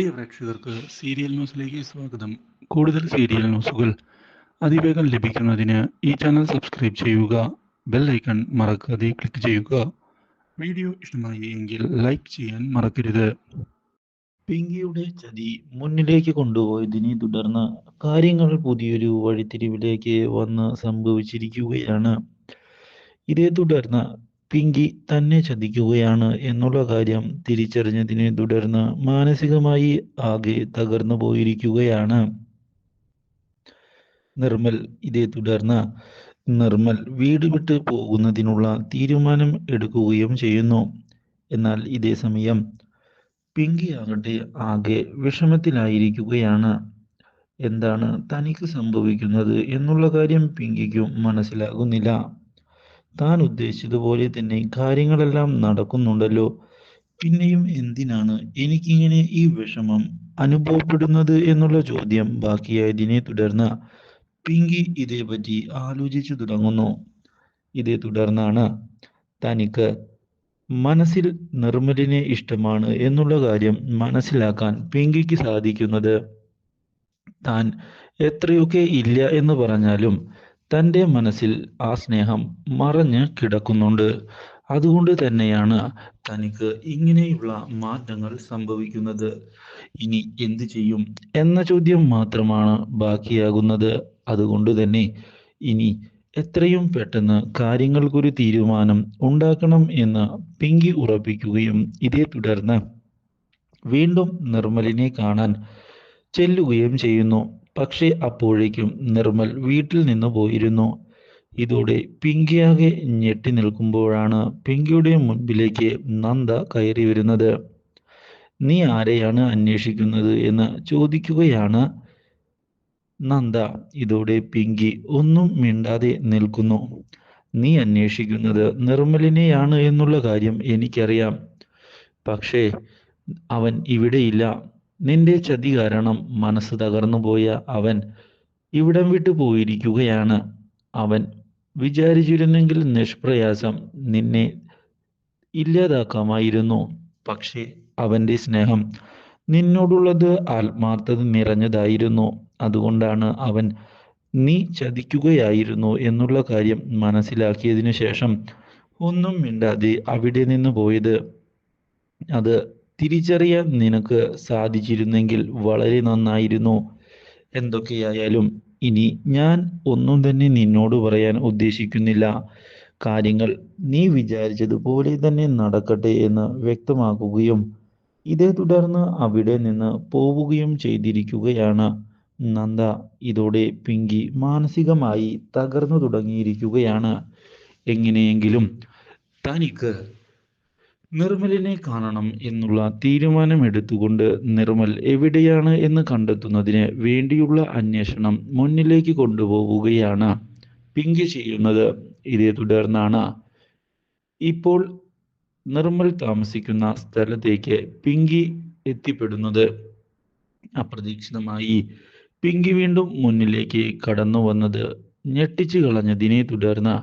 പ്രിയ പ്രേക്ഷകർക്ക് സീരിയൽ ന്യൂസിലേക്ക് സ്വാഗതം. കൂടുതൽ സീരിയൽ ന്യൂസുകൾ അതിവേഗം ലഭിക്കുന്നതിന് ഈ ചാനൽ സബ്സ്ക്രൈബ് ചെയ്യുക ബെൽ ഐക്കൺ മറക്കാതെ ക്ലിക്ക് ചെയ്യുക. വീഡിയോ ഇഷ്ടമായി എങ്കിൽ ലൈക്ക് ചെയ്യാൻ മറക്കരുത്. പിങ്കിയുടെ ചതി മുന്നിലേക്ക് കൊണ്ടുപോയതിനെ തുടർന്ന് കാര്യങ്ങൾ പുതിയൊരു വഴിത്തിരിവിലേക്ക് വന്ന് സംഭവിച്ചിരിക്കുകയാണ്. ഇതേ തുടർന്ന് പിങ്കി തന്നെ ചതിക്കുകയാണ് എന്നുള്ള കാര്യം തിരിച്ചറിഞ്ഞതിനെ തുടർന്ന് മാനസികമായി ആകെ തകർന്നു പോയിരിക്കുകയാണ്. നിർമ്മൽ ഇതേ തുടർന്ന് നിർമ്മൽ വീട് വിട്ട് പോകുന്നതിനുള്ള തീരുമാനം എടുക്കുകയും ചെയ്യുന്നു. എന്നാൽ ഇതേ സമയം പിങ്കി ആകട്ടെ ആകെ വിഷമത്തിലായിരിക്കുകയാണ്. എന്താണ് തനിക്ക് സംഭവിക്കുന്നത് എന്നുള്ള കാര്യം പിങ്കിക്കും മനസ്സിലാകുന്നില്ല. താൻ ഉദ്ദേശിച്ചതുപോലെ തന്നെ കാര്യങ്ങളെല്ലാം നടക്കുന്നുണ്ടല്ലോ. പിന്നെയും എന്തിനാണ് എനിക്കിങ്ങനെ ഈ വിഷമം അനുഭവപ്പെടുന്നത് എന്നുള്ള ചോദ്യം ബാക്കിയായതിനെ തുടർന്ന് പിങ്കി ഇതേപറ്റി ആലോചിച്ചു തുടങ്ങുന്നു. ഇതേ തുടർന്നാണ് തനിക്ക് മനസ്സിൽ നിർമ്മലിനെ ഇഷ്ടമാണ് എന്നുള്ള കാര്യം മനസ്സിലാക്കാൻ പിങ്കിക്ക് സാധിക്കുന്നത്. താൻ എത്രയൊക്കെ ഇല്ല എന്ന് പറഞ്ഞാലും തന്റെ മനസ്സിൽ ആ സ്നേഹം മറഞ്ഞ് കിടക്കുന്നുണ്ട്. അതുകൊണ്ട് തന്നെയാണ് തനിക്ക് ഇങ്ങനെയുള്ള മാറ്റങ്ങൾ സംഭവിക്കുന്നത്. ഇനി എന്തു ചെയ്യും എന്ന ചോദ്യം മാത്രമാണ് ബാക്കിയാകുന്നത്. അതുകൊണ്ട് തന്നെ ഇനി എത്രയും പെട്ടെന്ന് കാര്യങ്ങൾക്കൊരു തീരുമാനം ഉണ്ടാക്കണം എന്ന് പിങ്കി ഉറപ്പിക്കുകയും ഇതേ തുടർന്ന് വീണ്ടും നിർമ്മലിനെ കാണാൻ ചെല്ലുകയും ചെയ്യുന്നു. പക്ഷേ അപ്പോഴേക്കും നിർമ്മൽ വീട്ടിൽ നിന്ന് പോയിരുന്നു. ഇതോടെ പിങ്കിയാകെ ഞെട്ടി നിൽക്കുമ്പോഴാണ് പിങ്കിയുടെ മുൻപിലേക്ക് നന്ദ കയറി വരുന്നത്. നീ ആരെയാണ് അന്വേഷിക്കുന്നത് എന്ന് ചോദിക്കുകയാണ് നന്ദ. ഇതോടെ പിങ്കി ഒന്നും മിണ്ടാതെ നിൽക്കുന്നു. നീ അന്വേഷിക്കുന്നത് നിർമ്മലിനെയാണ് എന്നുള്ള കാര്യം എനിക്കറിയാം. പക്ഷേ അവൻ ഇവിടെയില്ല. നിന്റെ ചതി കാരണം മനസ്സ് തകർന്നുപോയ അവൻ ഇവിടം വിട്ടു പോയിരിക്കുകയാണ്. അവൻ വിചാരിച്ചിരുന്നെങ്കിൽ നിഷ്പ്രയാസം നിന്നെ ഇല്ലാതാക്കാമായിരുന്നു. പക്ഷേ അവന്റെ സ്നേഹം നിന്നോടുള്ളത് ആത്മാർത്ഥത നിറഞ്ഞതായിരുന്നു. അതുകൊണ്ടാണ് അവൻ നീ ചതിക്കുകയായിരുന്നു എന്നുള്ള കാര്യം മനസ്സിലാക്കിയതിനു ശേഷം ഒന്നും മിണ്ടാതെ അവിടെ നിന്ന് പോയത്. അത് തിരിച്ചറിയാൻ നിനക്ക് സാധിച്ചിരുന്നെങ്കിൽ വളരെ നന്നായിരുന്നു. എന്തൊക്കെയായാലും ഇനി ഞാൻ ഒന്നും തന്നെ നിന്നോട് പറയാൻ ഉദ്ദേശിക്കുന്നില്ല. കാര്യങ്ങൾ നീ വിചാരിച്ചതുപോലെ തന്നെ നടക്കട്ടെ എന്ന് വ്യക്തമാക്കുകയും ഇതേ തുടർന്ന് അവിടെ നിന്ന് പോവുകയും ചെയ്തിരിക്കുകയാണ്. നന്ദ ഇതോടെ പിങ്കി മാനസികമായി തകർന്നു തുടങ്ങിയിരിക്കുകയാണ്. എങ്ങനെയെങ്കിലും തനിക്ക് നിർമ്മലിനെ കാണണം എന്നുള്ള തീരുമാനമെടുത്തുകൊണ്ട് നിർമ്മൽ എവിടെയാണ് എന്ന് കണ്ടെത്തുന്നതിന് വേണ്ടിയുള്ള അന്വേഷണം മുന്നിലേക്ക് കൊണ്ടുപോവുകയാണ്. പിങ്കി ചെയ്യുന്നത് ഇതേ തുടർന്നാണ്. ഇപ്പോൾ നിർമ്മൽ താമസിക്കുന്ന സ്ഥലത്തേക്ക് പിങ്കി എത്തിപ്പെടുന്നത് അപ്രതീക്ഷിതമായി. പിങ്കി വീണ്ടും മുന്നിലേക്ക് കടന്നു വന്നത് ഞെട്ടിച്ചു കളഞ്ഞതിനെ തുടർന്ന്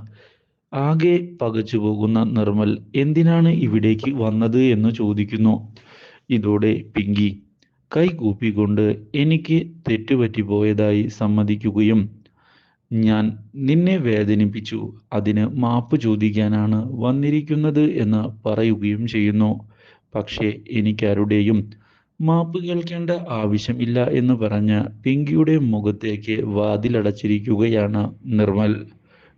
ആകെ പകച്ചു പോകുന്ന നിർമ്മൽ എന്തിനാണ് ഇവിടേക്ക് വന്നത് എന്ന് ചോദിക്കുന്നു. ഇതോടെ പിങ്കി കൈകൂപ്പിക്കൊണ്ട് എനിക്ക് തെറ്റുപറ്റിപ്പോയതായി സമ്മതിക്കുകയും ഞാൻ നിന്നെ വേദനിപ്പിച്ചു. അതിന് മാപ്പ് ചോദിക്കാനാണ് വന്നിരിക്കുന്നത് എന്ന് പറയുകയും ചെയ്യുന്നു. പക്ഷേ എനിക്കാരുടെയും മാപ്പ് കേൾക്കേണ്ട ആവശ്യമില്ല എന്ന് പറഞ്ഞ് പിങ്കിയുടെ മുഖത്തേക്ക് വാതിലടച്ചിരിക്കുകയാണ് Nirmal.